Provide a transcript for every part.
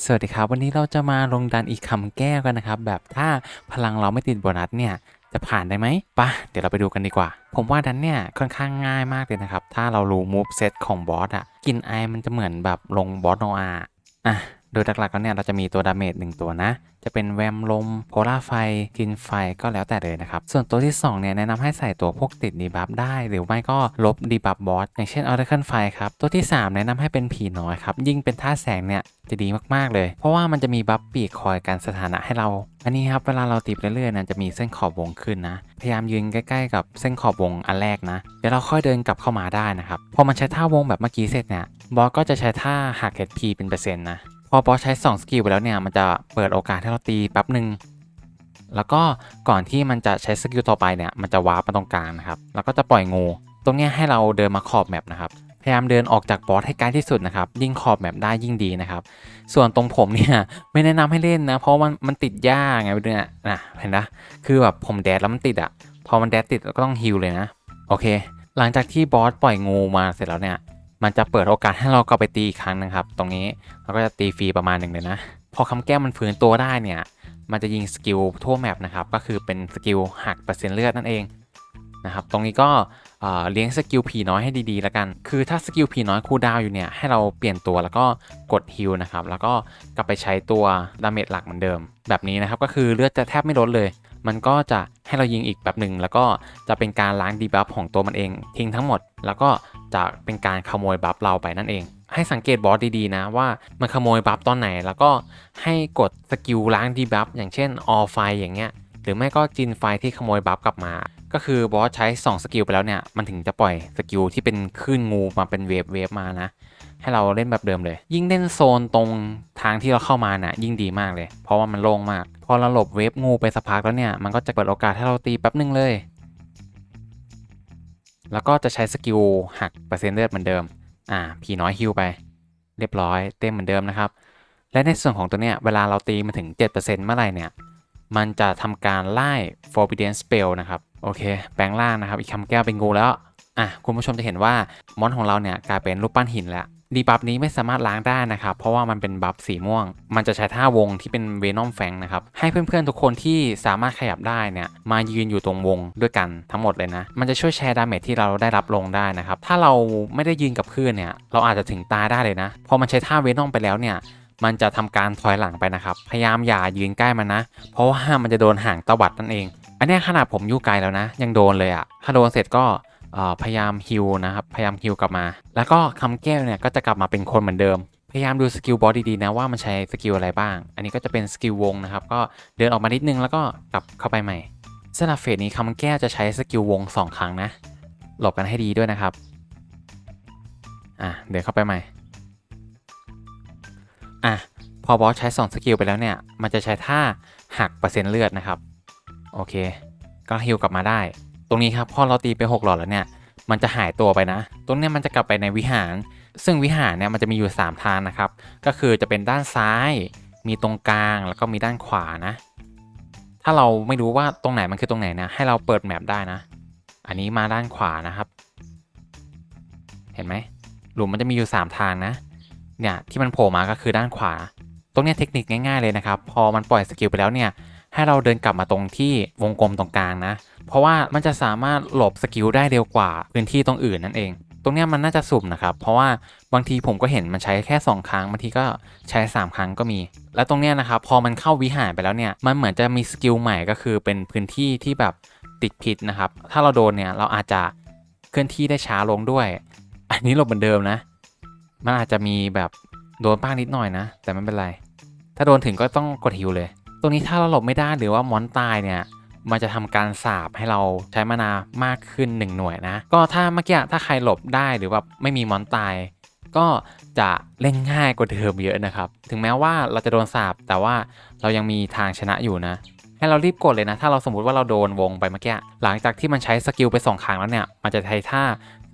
สวัสดีครับ วันนี้เราจะมาลงดันอีกคำแก้วกันนะครับ แบบถ้าพลังเราไม่ติดโบนัสเนี่ยจะผ่านได้ไหมปะเดี๋ยวเราไปดูกันดีกว่า ผมว่าดันเนี่ยค่อนข้างง่ายมากเลยนะครับ ถ้าเรารู้มูฟเซตของบอสอะกินไอมันจะเหมือนแบบลงบอสโนอาอะ โดยหลักๆแล้วเนี่ยเราจะมีตัวดาเมจหนึ่งตัวนะ จะเป็นแวมลมโพล่าไฟกินไฟก็แล้วแต่เลยนะครับ ส่วนตัวที่ 2 เนี่ยแนะนำให้ใส่ตัวพวกติดดีบัฟได้ หรือไม่ก็ลบดีบัฟบอสอย่างเช่นออร์เคิลไฟครับ ตัวที่ 3 แนะนำให้เป็นผีน้อยครับ ยิ่งเป็นท่าแสงเนี่ยจะดีมากๆเลย เพราะว่ามันจะมีบัฟปีกคอยกันสถานะให้เรา อันนี้ครับเวลาเราตีไปเรื่อยๆนะจะมีเส้นขอบวงขึ้นนะ พยายามยืนใกล้ๆ กับเส้นขอบวงอันแรกนะ เดี๋ยวเราค่อยเดินกลับเข้ามาได้นะครับ พอมันใช้ท่าวงแบบเมื่อกี้เสร็จเนี่ย บอสก็จะใช้ท่าหัก HP เป็นเปอร์เซ็นต์นะ พอบอสใช้ 2 สกิลไปแล้วเนี่ย มันจะเปิดโอกาสให้เราตีแป๊บหนึ่งแล้วก็ก่อนที่มันจะใช้สกิลต่อไปเนี่ย มันจะวาร์ปมาตรงกลางนะครับ แล้วก็จะปล่อยงู ตรงนี้ให้เราเดินมาขอบแมปนะครับ พยายามเดินออกจากบอสให้ไกลที่สุดนะครับ ยิ่งขอบแมปได้ยิ่งดีนะครับ ส่วนตรงผมเนี่ยไม่แนะนำให้เล่นนะ เพราะมันมันติดยากไงเนี่ยนะเห็นนะ คือแบบผมแดดแล้วมันติดอะ พอมันแดดติดก็ต้องฮิลเลยนะ โอเค หลังจากที่บอสปล่อยงูมาเสร็จแล้วเนี่ย มันจะเปิดโอกาสให้เรากลับไปตีอีกครั้งนึงครับ ตรงนี้เราก็จะตีฟรีประมาณหนึ่งเลยนะ พอคำแก้วมันฟื้นตัวได้เนี่ย มันจะยิงสกิลทั่วแมปนะครับ ก็คือเป็นสกิลหักเปอร์เซ็นต์เลือดนั่นเองนะครับ ตรงนี้ก็เเลี้ยงสกิลผีน้อยให้ดีๆแล้วกัน คือถ้าสกิลผีน้อยคูลดาวอยู่เนี่ย ให้เราเปลี่ยนตัวแล้วก็กดฮิลนะครับ แล้วก็กลับไปใช้ตัวดาเมจหลักเหมือนเดิม แบบนี้นะครับ ก็คือเลือดจะแทบไม่ลดเลย มันก็จะให้เรายิงอีกแบบหนึ่งแล้วก็จะเป็นการล้างดีบัฟของตัวมันเอง ทิ้งทั้งหมด แล้วก็จะเป็นการขโมยบัฟเราไปนั่นเอง ให้สังเกตบอสดีๆนะว่ามันขโมยบัฟตอนไหน แล้วก็ให้กดสกิลล้างดีบัฟอย่างเช่นออไฟอย่างเงี้ยหรือไม่ก็จินไฟที่ขโมยบัฟกลับมา ก็คือบอสใช้ 2 สกิลไปแล้วเนี่ย มันถึงจะปล่อยสกิลที่เป็นคลื่นงูมาเป็นเวฟเวฟมานะ ให้เราเล่นแบบเดิมเลย ยิ่งเล่นโซนตรงทางที่เราเข้ามานะ่ะยิ่งดีมากเลย เพราะว่ามันโล่งมาก พอเราหลบเวฟงูไปสักพักแล้วเนี่ยมันก็จะเปิดโอกาสให้เราตีแป๊บหนึ่งเลย แล้วก็จะใช้สกิลหักเปอร์เซ็นต์เลือดเหมือนเดิม อ่า ผีน้อยฮิวไป เรียบร้อยเต็มเหมือนเดิมนะครับ และในส่วนของตัวเนี้ยเวลาเราตีมาถึง 7%เมื่อไหร่เนี่ยมันจะทำการไล่ Forbidden Spell นะครับ โอเค แปลงร่างนะครับ อีกคำแก้วเป็นงูแล้ว อะ คุณผู้ชมจะเห็นว่ามอนของเราเนี่ยกลายเป็นรูปปั้นหินแล้ว ดีบัฟนี้ไม่สามารถล้างได้นะครับ เพราะว่ามันเป็นบัฟสีม่วง มันจะใช้ท่าวงที่เป็นเวนอมแฟงนะครับ ให้เพื่อนๆทุกคนที่สามารถขยับได้เนี่ย มายืนอยู่ตรงวงด้วยกันทั้งหมดเลยนะ มันจะช่วยแชร์ดาเมจที่เราได้รับลงได้นะครับ ถ้าเราไม่ได้ยืนกับเพื่อนเนี่ย เราอาจจะถึงตายได้เลยนะ พอมันใช้ท่าเวนอมไปแล้วเนี่ยมันจะทำการถอยหลังไปนะครับ พยายามอย่ายืนใกล้มันนะ เพราะว่ามันจะโดนห่างตวัดนั่นเอง อันนี้ขนาดผมอยู่ไกลแล้วนะ ยังโดนเลยอะถ้าโดนเสร็จก็ พยายามฮิวนะครับ พยายามฮิวกลับมา แล้วก็คำแก้วเนี่ยก็จะกลับมาเป็นคนเหมือนเดิม พยายามดูสกิลบอสดีๆนะว่ามันใช้สกิลอะไรบ้าง อันนี้ก็จะเป็นสกิลวงนะครับ ก็เดินออกมานิดนึงแล้วก็กลับเข้าไปใหม่สำหรับเฟสนี้คำแก้วจะใช้สกิลวงสองครั้งนะ หลบกันให้ดีด้วยนะครับ อะ เดินเข้าไปใหม่ อะ พอบอสใช้ 2 สกิลไปแล้วเนี่ย มันจะใช้ท่าหักเปอร์เซ็นต์เลือดนะครับ โอเค ก็ฮิลกลับมาได้ รงนี้ครับพอเราตีไป6หลอดแล้วเนี่ยมันจะหายตัวไปนะ ตรงเนี้ยมันจะกลับไปในวิหาร ซึ่งวิหารเนี่ยมันจะมีอยู่ 3 ทางนะครับ ก็คือจะเป็นด้านซ้าย มีตรงกลางแล้วก็มีด้านขวานะ ถ้าเราไม่รู้ว่าตรงไหนมันคือตรงไหนนะ ให้เราเปิดแมปได้นะ อันนี้มาด้านขวานะครับ เห็นไหมหลุมมันจะมีอยู่ 3 ทางนะ เนี่ยที่มันโผล่มาก็คือด้านขวา ตรงเนี้ยเทคนิคง่ายๆเลยนะครับ พอมันปล่อยสกิลไปแล้วเนี่ย ให้เราเดินกลับมาตรงที่วงกลมตรงกลางนะ เพราะว่ามันจะสามารถหลบสกิลได้เร็วกว่าพื้นที่ตรงอื่นนั่นเอง ตรงเนี้ยมันน่าจะสุ่มนะครับ เพราะว่าบางทีผมก็เห็นมันใช้แค่ 2 ครั้งบางทีก็ใช้ 3 ครั้งก็มี และตรงเนี้ยนะครับพอมันเข้าวิหารไปแล้วเนี่ยมันเหมือนจะมีสกิลใหม่ก็คือเป็นพื้นที่ที่แบบติดพิษนะครับ ถ้าเราโดนเนี่ยเราอาจจะเคลื่อนที่ได้ช้าลงด้วย อันนี้หลบเหมือนเดิมนะ มันอาจจะมีแบบโดนบ้างนิดหน่อยนะ แต่ไม่เป็นไร ถ้าโดนถึงก็ต้องกดฮิวเลย ตรงนี้ถ้าเราหลบไม่ได้หรือว่ามอนตายเนี่ยมันจะทำการสาบให้เราใช้มานามากขึ้น 1 หน่วยนะ ก็ถ้าเมื่อกี้ถ้าใครหลบได้หรือว่าไม่มีมอนตาย ก็จะเล่นง่ายกว่าเดิมเยอะนะครับ ถึงแม้ว่าเราจะโดนสาบแต่ว่าเรายังมีทางชนะอยู่นะ ให้เรารีบกดเลยนะ ถ้าเราสมมติว่าเราโดนวงไปเมื่อกี้หลังจากที่มันใช้สกิลไปสองครั้งแล้วเนี่ย มันจะใช้ท่า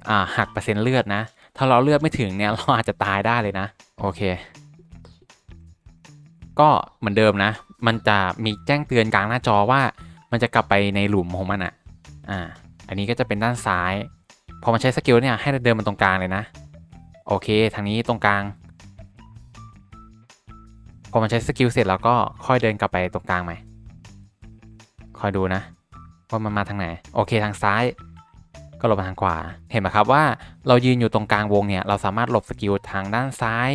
อ่าหักเปอร์เซ็นต์เลือดนะ ถ้าเราเลือดไม่ถึงเนี่ยเราอาจจะตายได้เลยนะ โอเค ก็เหมือนเดิมนะ มันจะมีแจ้งเตือนกลางหน้าจอว่า มันจะกลับไปในหลุมของมันอะ อ่า อันนี้ก็จะเป็นด้านซ้าย พอมันใช้สกิลเนี่ยให้เราเดินมาตรงกลางเลยนะ โอเค ทางนี้ตรงกลาง พอมันใช้สกิลเสร็จแล้วก็ค่อยเดินกลับไปตรงกลางใหม่คอยดูนะ ว่ามันมาทางไหน โอเคทางซ้าย ก็หลบมาทางขวา เห็นไหมครับว่าเรายืนอยู่ตรงกลางวงเนี่ย เราสามารถหลบสกิลทางด้านซ้าย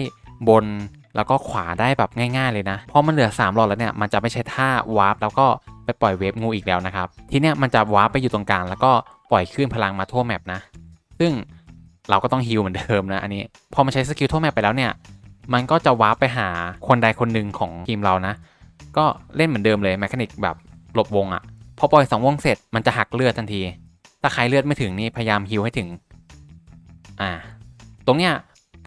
บน แล้วก็ขวาได้แบบง่าย ๆเลยนะ เพราะมันเหลือ 3 หลอดแล้วเนี่ย มันจะไม่ใช่ท่าวาร์ปแล้วก็ไปปล่อยเวฟงูอีกแล้วนะครับ ทีเนี้ยมันจะวาร์ปไปอยู่ตรงกลางแล้วก็ปล่อยคลื่นพลังมาทั่วแมปนะ ซึ่งเราก็ต้องฮิลเหมือนเดิมนะอันนี้ พอมันใช้สกิลทั่วแมปไปแล้วเนี่ย มันก็จะวาร์ปไปหาคนใดคนหนึ่งของทีมเรานะ ก็เล่นเหมือนเดิมเลยแมคานิกแบบหลบวงอะ่ะ พอปล่อยสองวงเสร็จมันจะหักเลือดทันที ถ้าใครเลือดไม่ถึงนี่พยายามฮิลให้ถึง อ่า ตรงเนี้ย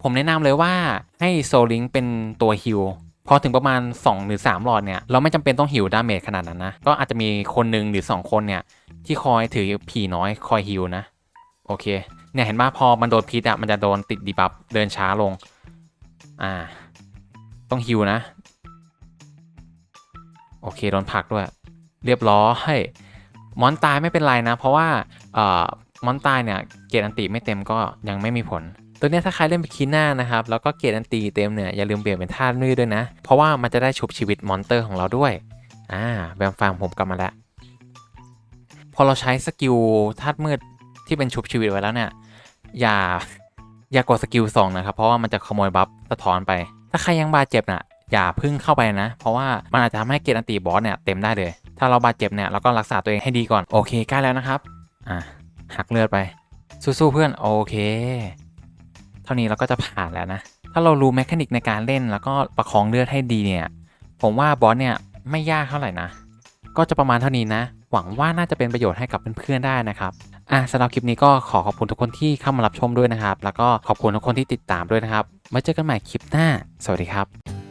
ผมแนะนำเลยว่าให้โซลิงเป็นตัวฮิลพอถึงประมาณ 2 หรือ 3 หลอดเนี่ย เราไม่จำเป็นต้องฮิลดาเมจขนาดนั้นนะ ก็อาจจะมีคนหนึ่งหรือ 2 คนเนี่ย ที่คอยถือผีน้อยคอยฮิลนะ โอเค เนี่ยเห็นว่าพอมันโดนพิษอะมันจะโดนติดดีบัฟเดินช้าลง อ่า ต้องฮิวนะ โอเค โดนผลักด้วย เรียบร้อยมอนตายไม่เป็นไรนะ เพราะว่าเอ่อมอนตายเนี่ย เกรดอันติไม่เต็มก็ยังไม่มีผล ตัวนี้ถ้าใครเล่นเป็นคีน่านะครับ แล้วก็เกรดอันตีเต็มเนี่ยอย่าลืมเปลี่ยนเป็นธาตุมืดด้วยนะ เพราะว่ามันจะได้ชุบชีวิตมอนเตอร์ของเราด้วย อ่าแบมฟาร์มผมกลับมาแล้ว พอเราใช้สกิลธาตุมืดที่เป็นชุบชีวิตไว้แล้วเนี่ย อย่าอย่ากดสกิลสองนะครับ เพราะว่ามันจะขโมยบัฟสะท้อนไป ถ้าใครยังบาดเจ็บน่ะอย่าพึ่งเข้าไปนะ เพราะว่ามันอาจจะทำให้เกรดอันตีบอสเนี่ยเต็มได้เลย ถ้าเราบาดเจ็บเนี่ยเราก็รักษาตัวเองให้ดีก่อน โอเคใกล้แล้วนะครับ อะหักเลือดไป สู้ๆเพื่อน โอเค เท่านี้เราก็จะผ่านแล้วนะ ถ้าเรารู้แมคานิกในการเล่นแล้วก็ประคองเลือดให้ดีเนี่ย ผมว่าบอสเนี่ยไม่ยากเท่าไหร่นะ ก็จะประมาณเท่านี้นะ หวังว่าน่าจะเป็นประโยชน์ให้กับเพื่อนๆได้นะครับ อะสำหรับคลิปนี้ก็ขอขอบคุณทุกคนที่เข้ามารับชมด้วยนะครับ แล้วก็ขอบคุณทุกคนที่ติดตามด้วยนะครับไว้เจอกันใหม่คลิปหน้า สวัสดีครับ